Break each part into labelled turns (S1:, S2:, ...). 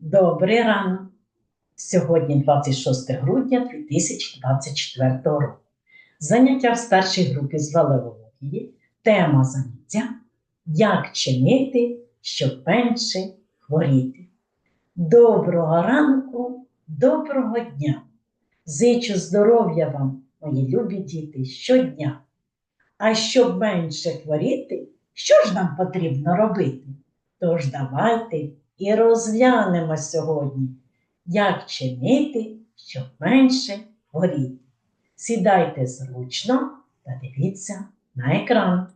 S1: Добрий ранок! Сьогодні 26 грудня 2024 року. Заняття в старшій групі з валеології. Тема заняття Як чинити, щоб менше хворіти. Доброго ранку, доброго дня! Зичу здоров'я вам, мої любі діти, щодня. А щоб менше хворіти, що ж нам потрібно робити? Тож давайте і розглянемо сьогодні, як чинити, щоб менше горіти. Сідайте зручно та дивіться на екран.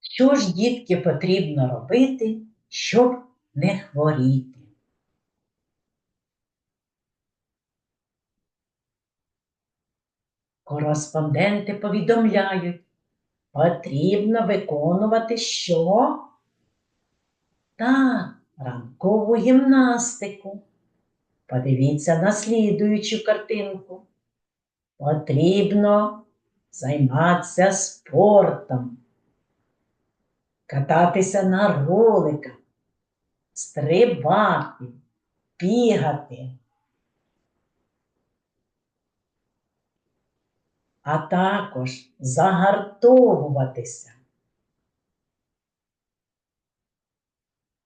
S1: Що ж, дітки, потрібно робити, щоб не хворіти? Кореспонденти повідомляють, потрібно виконувати що? Так, ранкову гімнастику. Подивіться на слідуючу картинку. Потрібно займатися спортом, кататися на роликах, стрибати, бігати. А також загартовуватися.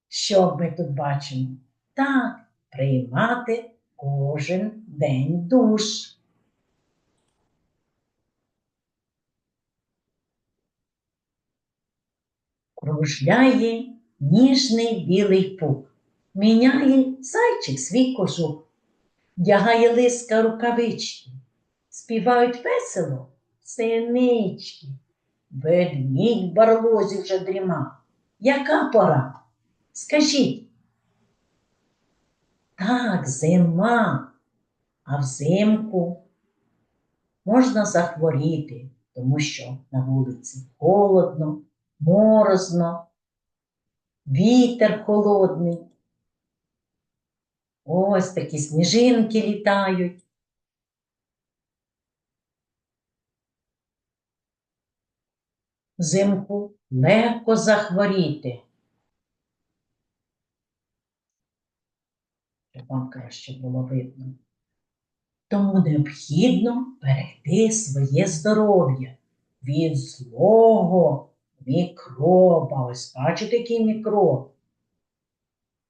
S1: Що ми тут бачимо? Так, приймати кожен день душ. Кружляє ніжний білий пук, міняє зайчик свій кожух, вдягає лиска рукавички, співають весело синички. Ведмідь барлозі вже дріма. Яка пора? Скажіть. Так, зима, а взимку можна захворіти, тому що на вулиці холодно, морозно, вітер холодний. Ось такі сніжинки літають. Взимку легко захворіти. Щоб вам краще було видно. Тому необхідно берегти своє здоров'я від злого мікроба. Ось бачите, який мікроб?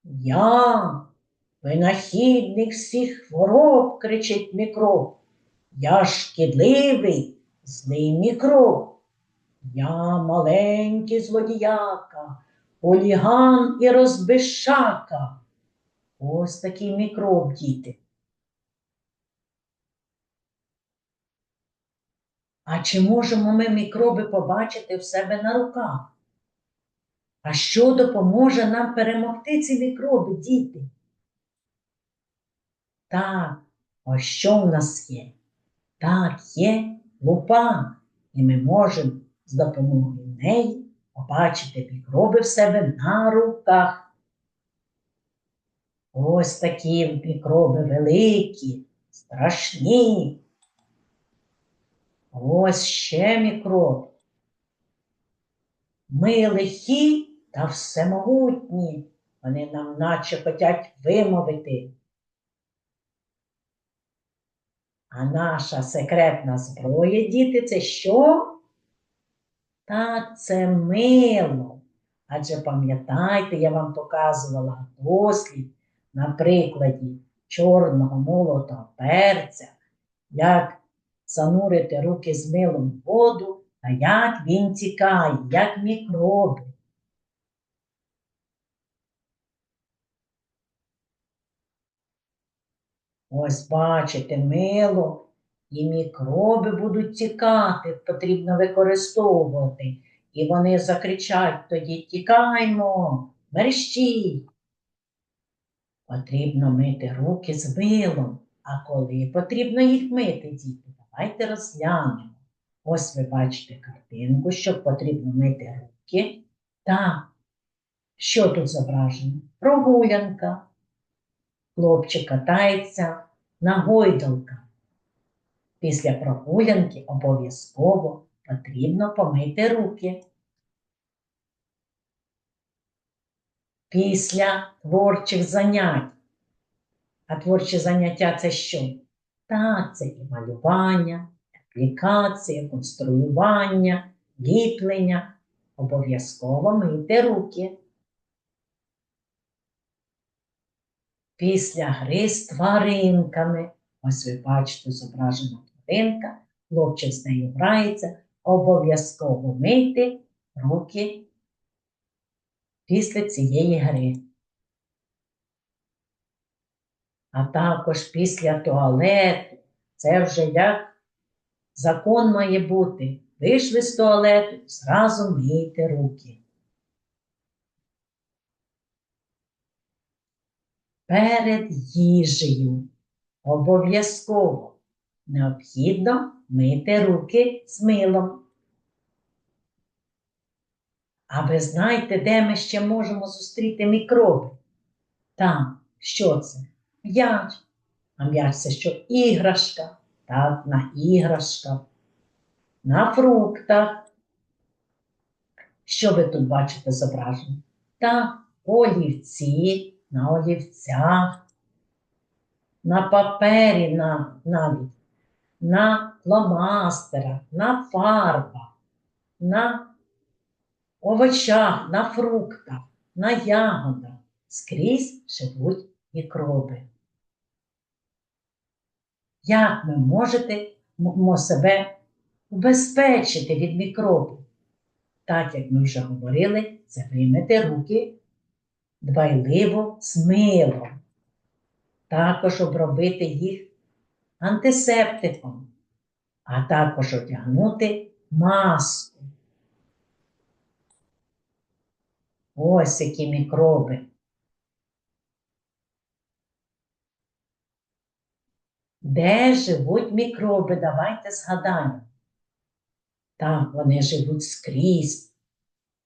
S1: Я винахідник всіх хвороб, кричить мікроб. Я шкідливий, злий мікроб. Я маленький злодіяка, оліган і розбишака. Ось такий мікроб, діти. А чи можемо ми мікроби побачити в себе на руках? А що допоможе нам перемогти ці мікроби, діти? Так, ось що в нас є? Так, є лупа, і ми можемо з допомогою неї побачити мікроби в себе на руках. Ось такі мікроби великі, страшні. Ось ще мікроб. Ми лихі та всемогутні. Вони нам наче хотять вимовити. А наша секретна зброя, діти, це що? Так, це мило. Адже пам'ятайте, я вам показувала дослід на прикладі чорного молотого перця, як занурити руки з милом в воду, та як він тікає, як мікроби. Ось бачите, мило і мікроби будуть тікати, потрібно використовувати. І вони закричать тоді тікаймо, мерщій. Потрібно мити руки з милом. А коли потрібно їх мити, діти, давайте розглянемо. Ось ви бачите картинку, що потрібно мити руки. Так, що тут зображено? Прогулянка. Хлопчик катається на гойдалках. Після прогулянки обов'язково потрібно помити руки. Після творчих занять. А творчі заняття це що? Так, це і малювання, аплікація, конструювання, ліплення. Обов'язково мийте руки. Після гри з тваринками. Ось ви бачите зображена тваринка, хлопчик з нею грається. Обов'язково мийте руки після цієї гри. А також після туалету. Це вже як закон має бути. Вийшли з туалету, зразу мийте руки. Перед їжею обов'язково необхідно мити руки з милом. А ви знаєте, де ми ще можемо зустріти мікроби? Там, що це? М'яч. А м'яч це що? Іграшка. Так, на іграшках, на фруктах. Що ви тут бачите зображено? Так, олівці, на олівцях, на папері на, навіть, на фломастерах, на фарбах, на овочах, на фруктах, на ягодах. Скрізь живуть мікроби. Як ми можете себе убезпечити від мікробів? Так, як ми вже говорили, це вимити руки дбайливо з милом. Також обробити їх антисептиком, а також одягнути маску. Ось які мікроби. Де живуть мікроби? Давайте згадаємо. Так, вони живуть скрізь,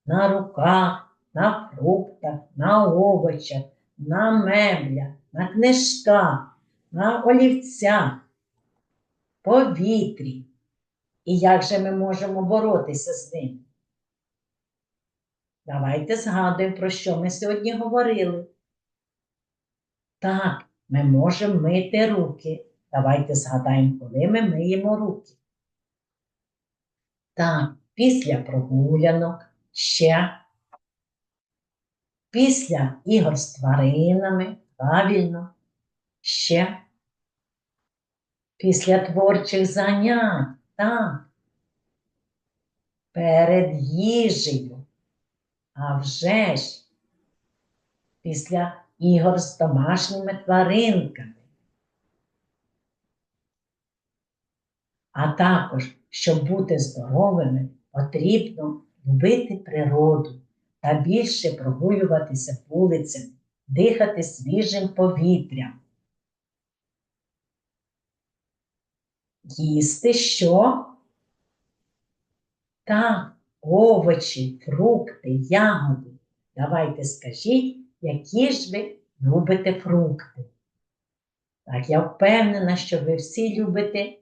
S1: на руках, на фруктах, на овочах, на меблях, на книжках, на олівцях, повітрі. І як же ми можемо боротися з ними? Давайте згадуємо, про що ми сьогодні говорили. Так, ми можемо мити руки. Давайте згадаємо, коли ми миємо руки. Так, після прогулянок ще. Після ігор з тваринами, правильно, ще. Після творчих занять, так. Перед їжею. А вже ж після ігор з домашніми тваринками. А також, щоб бути здоровими, потрібно любити природу та більше прогулюватися вулицями, дихати свіжим повітрям. Їсти що? Так, овочі, фрукти, ягоди. Давайте скажіть, які ж ви любите фрукти. Так, я впевнена, що ви всі любите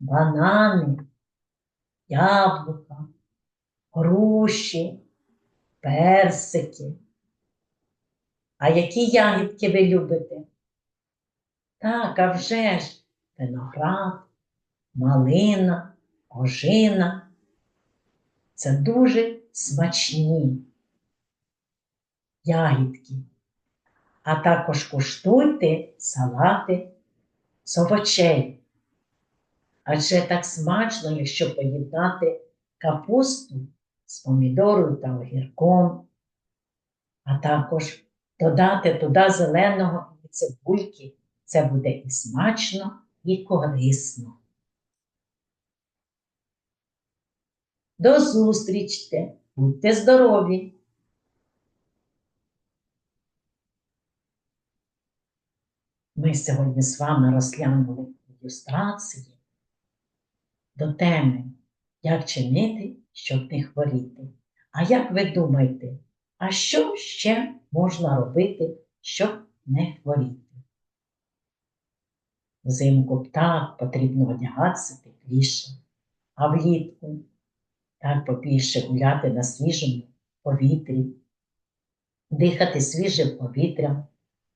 S1: банани, яблука, груші, персики. А які ягідки ви любите? Так, а вже ж виноград, малина, ожина. Це дуже смачні ягідки. А також куштуйте салати з овочей. Адже так смачно, якщо поєднати капусту з помідорою та огірком, а також додати туди зеленого і цибульки, це буде і смачно, і корисно. До зустрічі! Будьте здорові! Ми сьогодні з вами розглянули ілюстрації до теми, як чинити, щоб не хворіти. А як ви думаєте, а що ще можна робити, щоб не хворіти? Взимку так потрібно одягатися тепліше, а влітку так побільше гуляти на свіжому повітрі, дихати свіжим повітрям,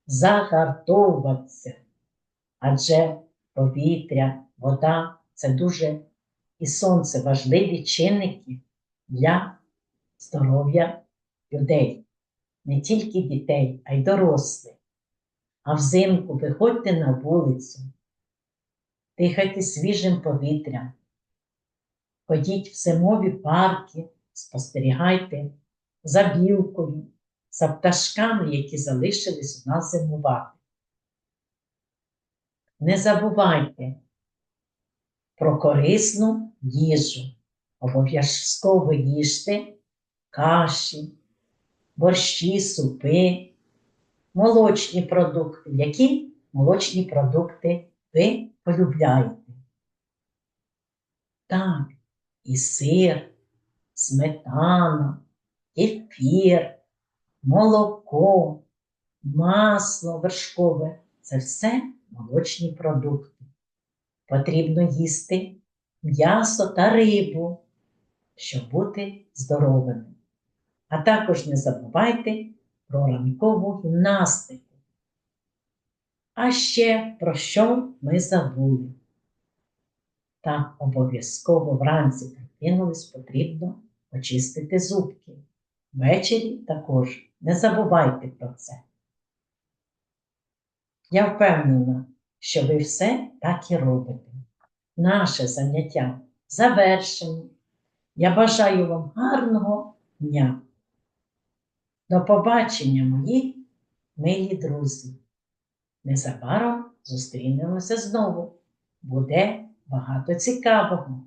S1: загартовуватися. Адже повітря, вода це дуже і сонце важливі чинники для здоров'я людей, не тільки дітей, а й дорослих. А взимку виходьте на вулицю, дихайте свіжим повітрям, ходіть в зимові парки, спостерігайте за білкою, за пташками, які залишились у нас зимувати. Не забувайте про корисну їжу. Обов'язково їжте каші, борщі, супи, молочні продукти. Які молочні продукти ви полюбляєте? Так, і сир, сметана, кефір, молоко, масло вершкове це все молочні продукти. Потрібно їсти м'ясо та рибу, щоб бути здоровими. А також не забувайте про ранкову гімнастику. А ще про що ми забули? Так обов'язково вранці прокинулись, потрібно очистити зубки. Ввечері також не забувайте про це. Я впевнена, що ви все так і робите. Наше заняття завершено. Я бажаю вам гарного дня. До побачення, мої милі друзі. Незабаром зустрінемося знову. Буде багато цікавого.